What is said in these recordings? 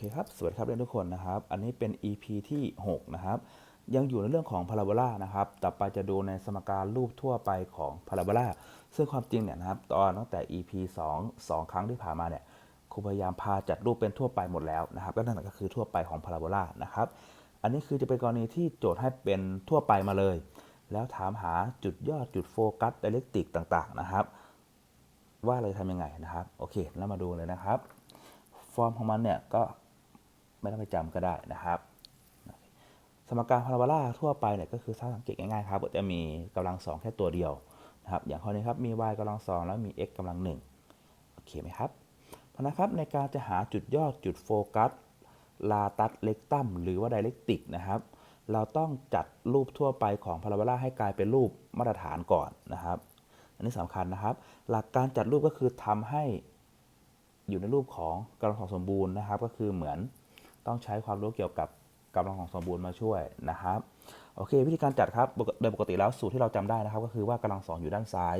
เคครับ สวัสดีครับเพื่อนทุกคนนะครับ อันนี้เป็น EP ที่ 6 นะครับ ยังอยู่ในเรื่องของพาราโบลานะครับ ต่อไปจะดูในสมการรูปทั่วไปของพาราโบลา ซึ่งความจริงเนี่ยนะครับ ตอนตั้งแต่ EP 2 2 ครั้งที่ผ่านมาเนี่ย ครูพยายามพาจัดรูปเป็นทั่วไปหมดแล้วนะครับก็นั่นก็คือทั่วไปของพาราโบลา นะครับ อันนี้คือจะเป็นกรณีที่โจทย์ให้เป็นทั่วไปมาเลย แล้วถามหาจุดยอดจุดโฟกัสไดเรกติกต่างๆ นะครับ ว่าเราจะทำยังไงนะครับ โอเค แล้วมาดูเลยนะครับ ฟอร์มของมันเนี่ยก็ ไม่ต้องไปจำก็ได้นะครับ สมการพาราโบลาทั่วไปเนี่ยก็คือถ้าสังเกตง่ายๆครับก็จะมีกำลังสองแค่ตัวเดียวนะครับอย่างข้อนี้ครับมี y กำลังสองแล้วมี x กำลังหนึ่งโอเคไหมครับเพราะนะครับในการจะหาจุดยอดจุดโฟกัสลาตัสเล็กตัมหรือว่าไดเรกติกนะครับเราต้องจัดรูปทั่วไปของพาราโบลาให้กลายเป็นรูปมาตรฐานก่อนนะครับ อันนี้สำคัญนะครับ หลักการจัดรูปก็คือทำให้อยู่ในรูปของกำลังของสมบูรณ์นะครับ ก็คือเหมือน ต้องใช้ความรู้เกี่ยวกับกำลังของสมบูรณ์มาช่วยนะครับ โอเค วิธีการจัดครับโดยปกติแล้วสูตรที่เราจำได้นะครับ ก็คือว่ากำลังสองอยู่ด้านซ้าย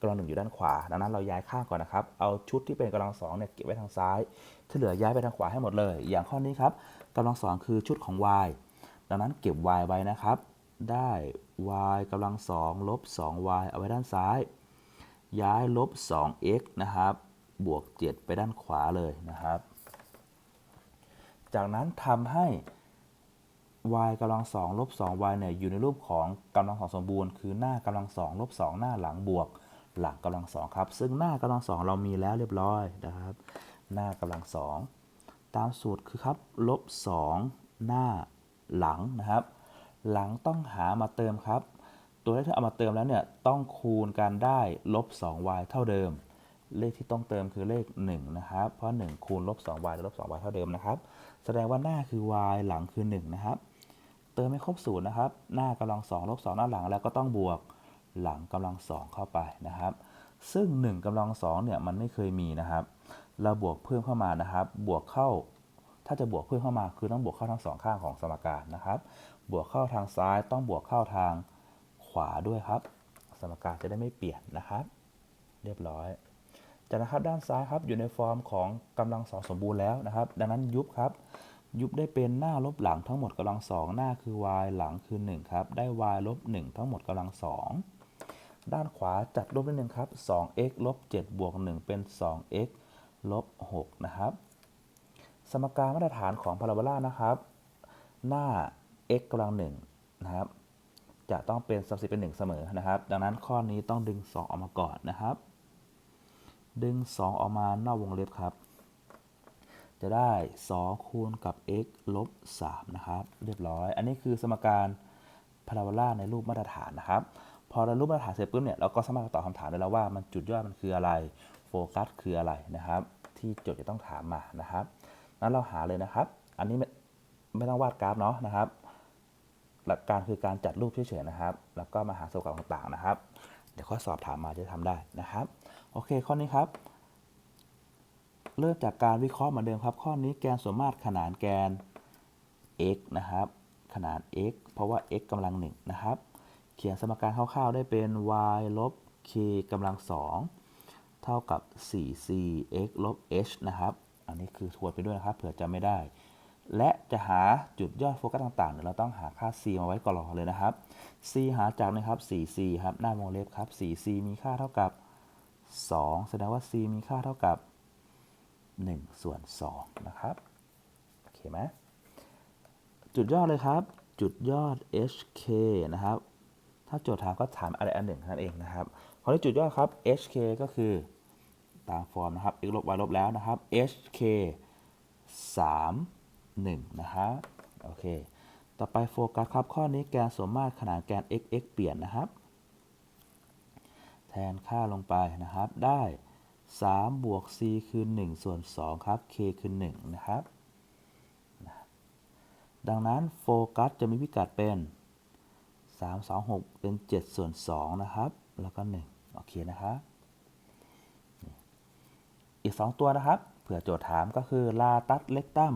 กำลังหนึ่งอยู่ด้านขวา ดังนั้นเราย้ายข้างก่อนนะครับ เอาชุดที่เป็นกำลังสองเนี่ยเก็บไว้ทางซ้าย ที่เหลือย้ายไปทางขวาให้หมดเลย อย่างข้อนี้ครับกำลังสองคือชุดของ y ดังนั้นเก็บ y ไว้นะครับ ได้ y กำลังสองลบ 2y เอาไว้ด้านซ้าย ย้ายลบ 2x นะครับ บวก 7 ไปด้านขวาเลยนะครับ จากนั้นทำให้ y กำลังสองลบ 2y เนี่ยอยู่ในรูปของกำลังสองสมบูรณ์ คือหน้ากำลังสองลบ2หน้าหลังบวก หลังกำลังสองครับ ซึ่งหน้ากำลังสองเรามีแล้วเรียบร้อยนะครับ หน้ากำลังสองตามสูตรคือครับลบ2หน้าหลังนะครับ หลังต้องหามาเติมครับ ตัวเลขที่เอามาเติมแล้วเนี่ยต้องคูณกันได้ลบ 2y เท่าเดิม เลขที่ต้องเติมคือเลข 1 นะครับ เพราะ 1 คูณลบ 2y ลบ 2y เท่าเดิมนะครับ แสดงว่าหน้าคือ y หลังคือ 1 นะครับ เติมให้ครบศูนย์นะครับ หน้ากำลัง2ลบ2หน้าหลังแล้วก็ต้องบวกหลังกำลัง2เข้าไปนะครับ ซึ่ง 1กำลัง2เนี่ยมันไม่เคยมีนะครับ เราบวกเพิ่มเข้ามานะครับ บวกเข้า ถ้าจะบวกเพิ่มเข้ามาคือต้องบวกเข้าทั้งสองข้างของสมการนะครับ บวกเข้าทางซ้ายต้องบวกเข้าทางขวาด้วยครับ สมการจะได้ไม่เปลี่ยนนะครับ เรียบร้อย จากนะครับด้านซ้ายครับอยู่ในฟอร์มของกำลังสองสมบูรณ์แล้วนะครับ ดังนั้นยุบครับ ยุบได้เป็นหน้าลบหลังทั้งหมดกำลังสองหน้าคือ y หลังคือ 1 ครับ ได้ y ลบ1ทั้งหมดกำลังสองด้านขวาจัดลบนิดนึงครับ 2x ลบ7บวก1เป็น 2x ลบ6นะครับ สมการมาตรฐานของพาราโบลานะครับ หน้า x กำลังหนึ่งนะครับ จะต้องเป็นสับสิเป็น 1 เสมอนะครับ ดังนั้นข้อนี้ต้องดึง 2 ออกมาก่อนนะครับ ดึง 2 ออกมานอกวงเล็บครับ จะได้ 2 คูณกับ x ลบ 3 นะครับ เรียบร้อย อันนี้คือสมการพาราโบลาในรูปมาตรฐานนะครับ พอเรารูปมาตรฐานเสร็จปุ๊บเนี่ยเราก็สามารถตอบคำถามได้แล้วว่ามันจุดยอดมันคืออะไร โฟกัสคืออะไรนะครับ ที่โจทย์จะต้องถามมานะครับนั้นเราหาเลยนะครับ อันนี้ไม่ไม่ต้องวาดกราฟเนาะนะครับ หลักการคือการจัดรูปเฉยๆนะครับ แล้วก็มาหาส่วนประกอบต่างๆนะครับ เดี๋ยวข้อสอบถามมาจะทำได้นะครับ โอเค ข้อนี้ครับ เริ่มจากการวิเคราะห์เหมือนเดิมครับ ข้อนี้แกนส่วนมากขนานแกน x นะครับ ขนาน x เพราะว่า x กำลังหนึ่งนะครับ เขียนสมการคร่าวๆ ได้เป็น y ลบ k กำลังสองเท่ากับ 4c x ลบ h นะครับ อันนี้คือทวนไปด้วยนะครับ เผื่อจำไม่ได้ และจะหาจุดยอดโฟกัสต่างๆเดี๋ยวเราต้องหาค่า c มาไว้ก่อนเลยนะครับ c หาจากนะครับ 4c ครับ หน้าวงเล็บครับ 4c มีค่าเท่ากับ 2 แสดงว่า c มีค่าเท่ากับ 1 ส่วน 2 นะครับ โอเคไหมจุดยอดเลยครับ จุดยอด hk นะครับ ถ้าโจทย์ถามก็ถามอะไรอันหนึ่งนั่นเองนะครับคราวนี้จุดยอดครับ hk ก็คือตามฟอร์มนะครับ x ลบ y ลบแล้วนะครับ hk 3 1 นะครับโอเค ต่อไปโฟกัสครับ ข้อนี้แกนส่วนมากขนาดแกน x x เปลี่ยนนะครับ แทนค่าลงไปนะครับ ได้ 3 บวก c คือ 1 ส่วน 2 ครับ k คือ 1 นะครับ ดังนั้นโฟกัสจะมีพิกัดเป็น 3 2 6 เป็น 7 ส่วน 2 นะครับ แล้วก็ 1 โอเคนะครับอีก 2 ตัวนะครับ เผื่อโจทย์ถามก็คือ ลาตัสเล็กตัม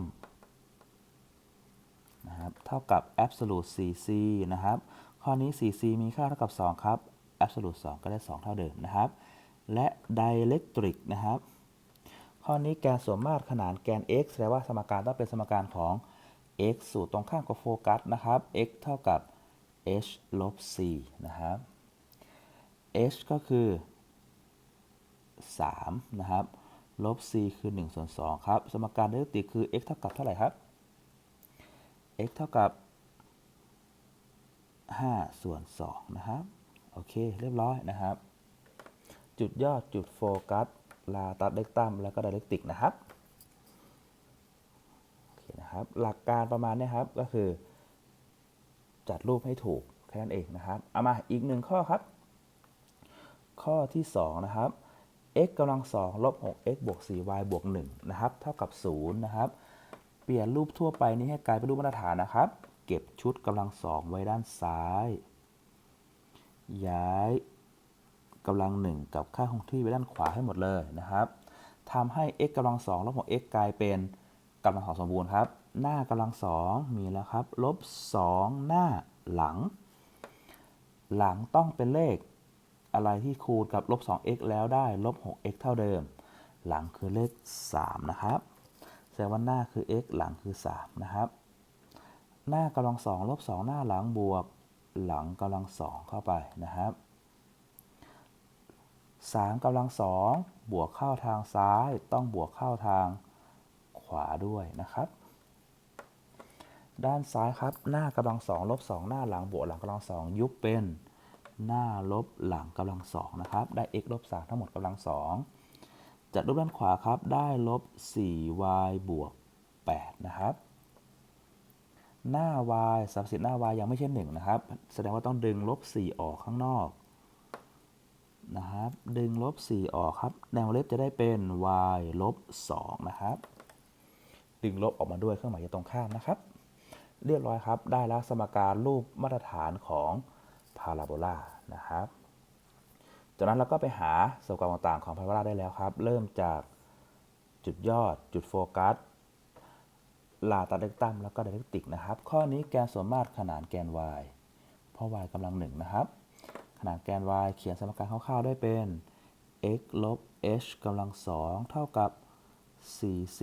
นะครับ เท่ากับ absolute 4c นะครับ ข้อนี้ 4c มีค่าเท่ากับ 2 ครับ absolute 2 ก็ได้ 2 เท่าเดิมนะครับ และ dielectric นะครับ ข้อนี้แกนส่วนมากขนานแกน x แสดงว่าสมการต้องเป็นสมการของ x สูตรตรงข้ามกับโฟกัสนะครับ x เท่ากับ h ลบ c นะครับ h ก็คือ 3 นะครับ ลบ c คือ1ส่วน2ครับ สมการเดริเวติฟคือ x เท่ากับเท่าไหร่ครับ x เท่ากับ5ส่วน2นะครับ โอเค เรียบร้อยนะครับ จุดยอดจุดโฟกัสลาตัดเล็กตัมแล้วก็ไดเรกติกนะครับโอเคนะครับ หลักการประมาณนี้ครับก็คือ จัดรูปให้ถูกแค่นั้นเองนะครับ เอามาอีกหนึ่งข้อครับ ข้อที่2นะครับ x กำลัง2ลบ 6x บวก 4y บวก 1 นะครับ เท่ากับ 0 นะครับ เปลี่ยนรูปทั่วไปนี้ให้กลายเป็นรูปมาตรฐานนะครับ เก็บชุดกำลังสองไว้ด้านซ้าย ย้ายกำลังหนึ่งกับค่าคงที่ไว้ด้านขวาให้หมดเลยนะครับทำให้ x กำลังสองลบ 6x กลายเป็นกำลังสองสมบูรณ์ครับ หน้ากำลังสองมีแล้วครับลบ2หน้าหลัง หลังต้องเป็นเลขอะไรที่คูณกับลบ 2x แล้วได้ลบ 6x เท่าเดิม หลังคือเลข 3 นะครับ แสดงว่าหน้าคือ x หลังคือ 3 นะครับ หน้ากำลังสองลบ 2 หน้าหลังบวก หลังกำลังสองเข้าไปนะครับ3กำลังสองบวกเข้าทางซ้าย ต้องบวกเข้าทางขวาด้วยนะครับ ด้านซ้ายครับหน้ากำลังสองลบ2หน้าหลังบวกหลังกำลังสองยุบเป็นหน้าลบหลังกำลังสองนะครับ ได้ x ลบ3ทั้งหมดกำลังสองจัดรูปด้านขวาครับ ได้ลบ 4y บวก 8 นะครับ หน้า y สับสิทหน้า y ยังไม่ใช่1นะครับ แสดงว่าต้องดึงลบ4ออกข้างนอกนะครับ ดึงลบ4ออกครับ แนวเล็บจะได้เป็น y ลบ2นะครับ ดึงลบออกมาด้วยเครื่องหมายอยู่ตรงข้ามนะครับ เรียบร้อยครับ ได้แล้วสมการรูปมาตรฐานของพาราโบลานะครับ จากนั้นเราก็ไปหาสมการต่างๆของพาราโบลาได้แล้วครับ เริ่มจากจุดยอด จุดโฟกัส ลาตัดเล็กตั้มแล้วก็ไดเรกติกนะครับ ข้อนี้แกนส่วนมากขนานแกน y เพราะ y กำลังหนึ่งนะครับ ขนานแกน y เขียนสมการคร่าวๆได้เป็น x ลบ h กำลังสองเท่ากับ 4c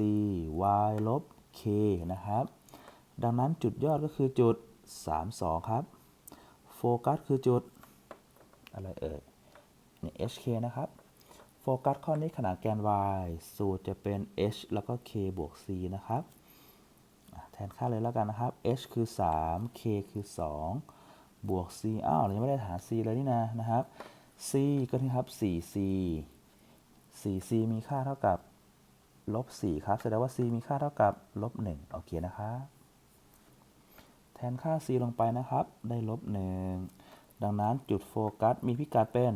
y ลบ k นะครับ ดังนั้นจุดยอดก็คือจุด 32 ครับ โฟกัสคือจุด อะไรเอ่ยนี่ hk นะครับ โฟกัสข้อนี้ขนาดแกน y สูตรจะเป็น h แล้วก็ k บวก c นะครับ ทนค่าเลยแล้วกันนะครับ h คือ 3 k คือ 2 บวก c อ้าวเรายังไม่ได้หา c เลยนี่นะนะครับ c ก็ที่ครับ 4c 4c มีค่าเท่ากับลบ4ครับ แสดงว่า c มีค่าเท่ากับลบ1โอเคนะครับแทนค่า c ลงไปนะครับ ได้ลบ1ดังนั้นจุดโฟกัสมีพิกัดเป็น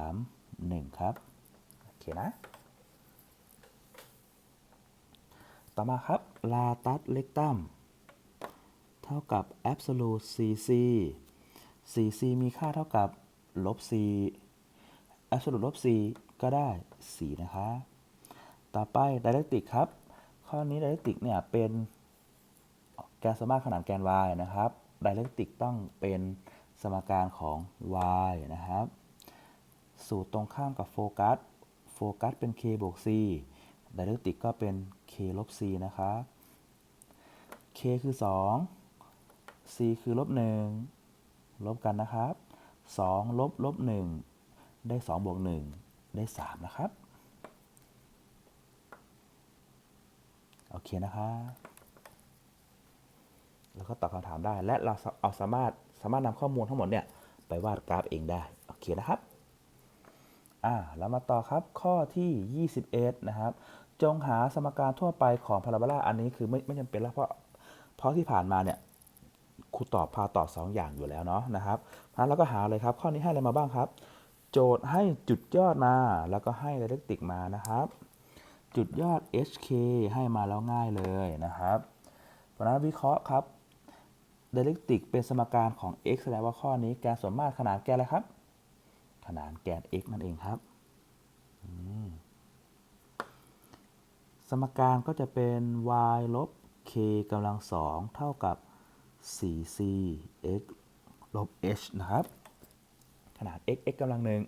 3 1 ครับ โอเคนะ ต่อมาครับ ลาตัสเล็กตัมเท่ากับ absolute cc cc มีค่าเท่ากับลบ c absolute ลบ c ก็ได้ 4 นะครับต่อไป dialectic ครับ ข้อนี้ dialectic เนี่ยเป็นแกนสมมาตรขนานแกน y นะครับ dialectic ต้องเป็นสมการของ y นะครับ สูตรตรงข้ามกับโฟกัส โฟกัสเป็น k บวก c dialectic ก็เป็น k ลบ c นะครับ k คือ 2 c คือลบ1ลบกันนะครับ2ลบลบ1ได้2บวก1ได้ 3 นะครับ โอเคนะครับแล้วก็ตอบคำถามได้ และเราเอาสามารถสามารถนำข้อมูลทั้งหมดเนี่ยไปวาดกราฟเองได้ โอเคนะครับ อ่าแล้วมาต่อครับข้อที่ 21 นะครับ จงหาสมการทั่วไปของพาราโบลาอันนี้คือไม่ไม่จำเป็นแล้วเพราะเพราะที่ผ่านมาเนี่ยครูตอบพาตอบ 2 อย่างอยู่แล้วเนาะนะครับเพราะฉะนั้นเราก็หาเลยครับ ข้อนี้ให้อะไรมาบ้างครับ โจทย์ให้จุดยอดมา แล้วก็ให้ไดเรกติกมานะครับ จุดยอด hk ให้มาแล้วง่ายเลยนะครับ เพราะนั้นวิเคราะห์ครับไดเรกติกเป็นสมการของ x แสดงว่าข้อนี้แกนส่วนมากขนาดแกอะไรครับ นานแกน x นั่นเองครับ สมการก็จะเป็น y ลบ k กำลังสองเท่ากับ 4c x ลบ h นะครับ ขนาด x x กำลังหนึ่ง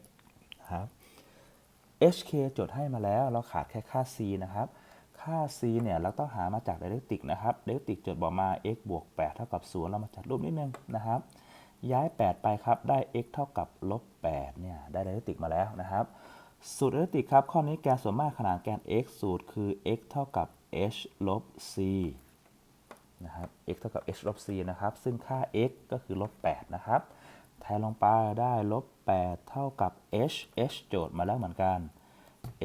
นะครับ hk จดให้มาแล้วเราขาดแค่ค่า c นะครับ ค่า c เนี่ยเราต้องหามาจาก dialectic นะครับ dialectic จดบอกมา x บวก 8 เท่ากับ 0 เรามาจัดรูปนิดนึงนะครับ ย้าย 8 ไปครับ ได้ x เท่ากับลบ8เนี่ย ได้ dialectic มาแล้วนะครับ สูตร dialectic ครับ ข้อนี้แกนส่วนมากขนานแกน x สูตรคือ x เท่ากับ h ลบ c นะครับ x เท่ากับ h ลบ c นะครับ ซึ่งค่า x ก็คือลบ8นะครับ แทนลงไปได้ลบ8เท่ากับ h h โจทย์มาแล้วเหมือนกัน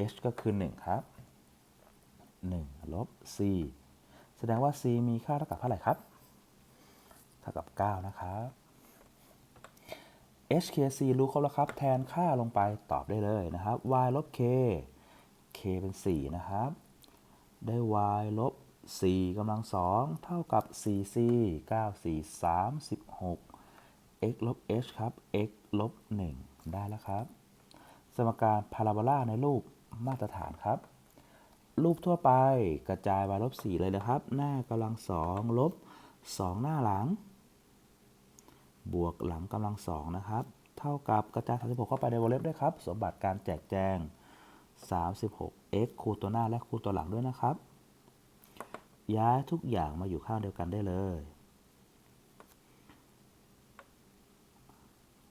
h ก็คือ 1 ครับ 1 ลบ c แสดงว่า c มีค่าเท่ากับเท่าไหร่ครับ เท่ากับ 9 นะครับ hkc รู้ครบแล้วครับ แทนค่าลงไปตอบได้เลยนะครับ y ลบ k k เป็น 4 นะครับ ได้ y ลบ4กำลัง 2 เท่ากับ 4c 9 4 36 x ลบ h ครับ x ลบ 1 ได้แล้วครับ สมการพาราโบลาในรูปมาตรฐานครับ รูปทั่วไปกระจาย y ลบ 4 เลยนะครับ หน้ากำลัง 2 ลบ 2 หน้าหลัง บวกหลังกำลัง2นะครับ เท่ากับกระจาย 36 เข้าไปในวงเล็บด้วยครับ สมบัติการแจกแจง 36 x คูณตัวหน้าและคูณตัวหลังด้วยนะครับ ย้ายทุกอย่างมาอยู่ข้างเดียวกันได้เลย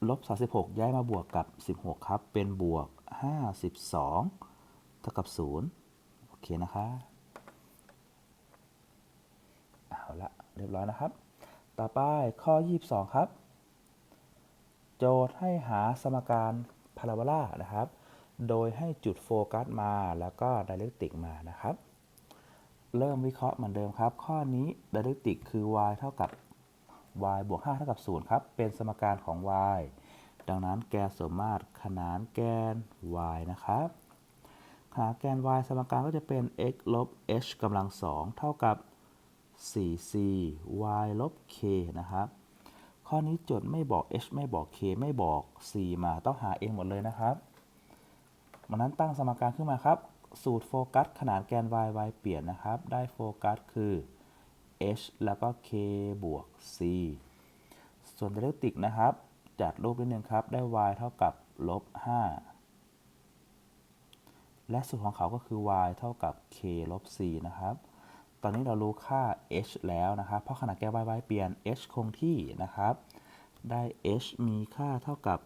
ลบ36 ย้ายมาบวกกับ 16 ครับ เป็นบวก 52 เท่ากับ 0 โอเคนะคะ เอาละเรียบร้อยนะครับ ต่อไปข้อ 22 ครับ โจทย์ให้หาสมการพาราโบลานะครับ โดยให้จุดโฟกัสมาแล้วก็ไดเรกติกมานะครับ เริ่มวิเคราะห์เหมือนเดิมครับ ข้อนี้ไดเรกติกคือ y เท่ากับ y บวก5เท่ากับ0ครับ เป็นสมการของ y ดังนั้นแกนสมมาตรขนานแกน y นะครับขนานแกน y สมการก็จะเป็น x ลบ h กำลัง 2 เท่ากับ 4c y ลบ k นะครับ ข้อนี้จดไม่บอก h ไม่บอก k ไม่บอก c มาต้องหาเองหมดเลยนะครับมันนั้นตั้งสมการขึ้นมาครับ สูตรโฟกัสขนานแกน y y เปลี่ยนนะครับ ได้โฟกัสคือ h แล้วก็ k บวก c ส่วน dialectic นะครับ จัดรูปนิดนึงครับ ได้ y เท่ากับลบ5และสูตรของเขาก็คือ y เท่ากับ k ลบ c นะครับ ตอนนี้เรารู้ค่า h แล้วนะครับ เพราะขนาดแกน y y เปลี่ยน h คงที่นะครับ ได้ h มีค่าเท่ากับ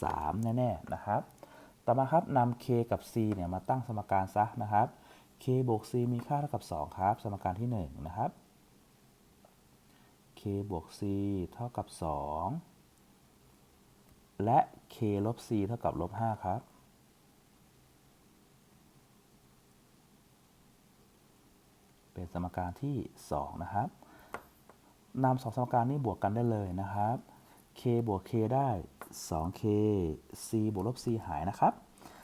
3 แน่ๆนะครับ ต่อมาครับนำ k กับ c เนี่ยมาตั้งสมการซะนะครับ k บวก c มีค่าเท่ากับ 2 ครับ สมการที่ 1 นะครับ k บวก c เท่ากับ 2 และ k ลบ c เท่ากับลบ5ครับ เป็นสมการที่ 2 นะครับนำสองสมการนี้บวกกันได้เลยนะครับ k บวก k ได้ 2k c บวกลบ c หายนะครับ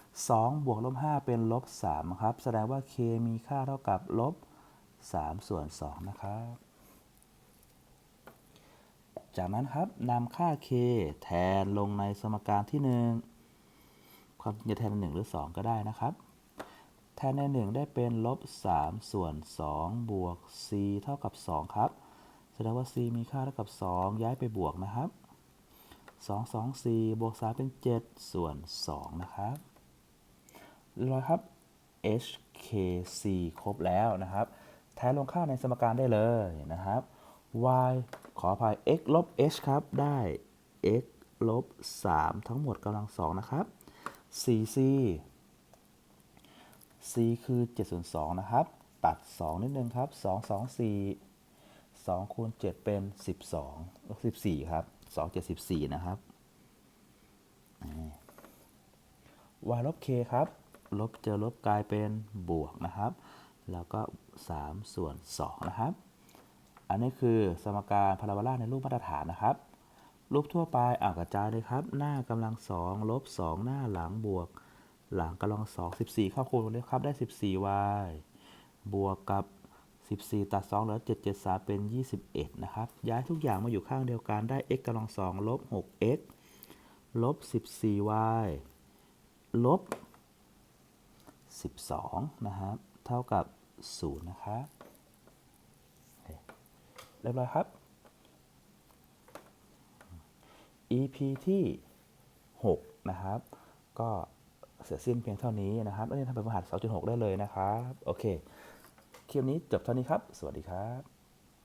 2 บวกลบ 5 เป็นลบ3ครับ แสดงว่า k มีค่าเท่ากับลบ 3 ส่วน 2 นะครับ จากนั้นครับนำค่า k แทนลงในสมการที่ 1 ความจริงจะแทนใน1หรือ 2 ก็ได้นะครับ แทนใน 1 ได้เป็นลบ3ส่วน2บวก c เท่ากับ 2 ครับ แสดงว่า c มีค่าเท่ากับ 2 ย้ายไปบวกนะครับ 2 2 4 บวก 3 เป็น 7 ส่วน 2 นะครับเรียบร้อยครับ hkc ครบแล้วนะครับ แทนลงค่าในสมการได้เลยนะครับ y ขออภัย x ลบ h ครับ ได้ x ลบ3ทั้งหมดกำลัง2นะครับ 4c c คือ7ส่วน2นะครับ ตัด 2 นิดนึงครับ 2 2 4 2คูณ7เป็น 12 14 ครับ 2 7 14 นะครับ y ลบ k ครับ ลบเจอลบกลายเป็นบวกนะครับ แล้วก็ 3 ส่วน 2 นะครับ อันนี้คือสมการพาราโบลาในรูปมาตรฐานนะครับ รูปทั่วไปอ่านกระจายเลยครับ หน้ากำลัง 2 ลบ 2 หน้าหลังบวก หลังกำลัง2 14เข้าคูณเลยครับได้ 14y บวกกับ14ตัด2เหลือ7 7 3เป็น21นะครับ ย้ายทุกอย่างมาอยู่ข้างเดียวกันได้ x กำลัง2ลบ 6x ลบ 14y ลบ12นะครับ เท่ากับ0นะครับโอเคเรียบร้อยครับ EP ที่ 6 นะครับ ก็ เสร็จสิ้นเพียงเท่านี้นะครับแล้วนี่ทำเป็นรหัส2.6 ได้เลยนะครับ โอเค คลิปนี้จบเท่านี้ครับ สวัสดีครับ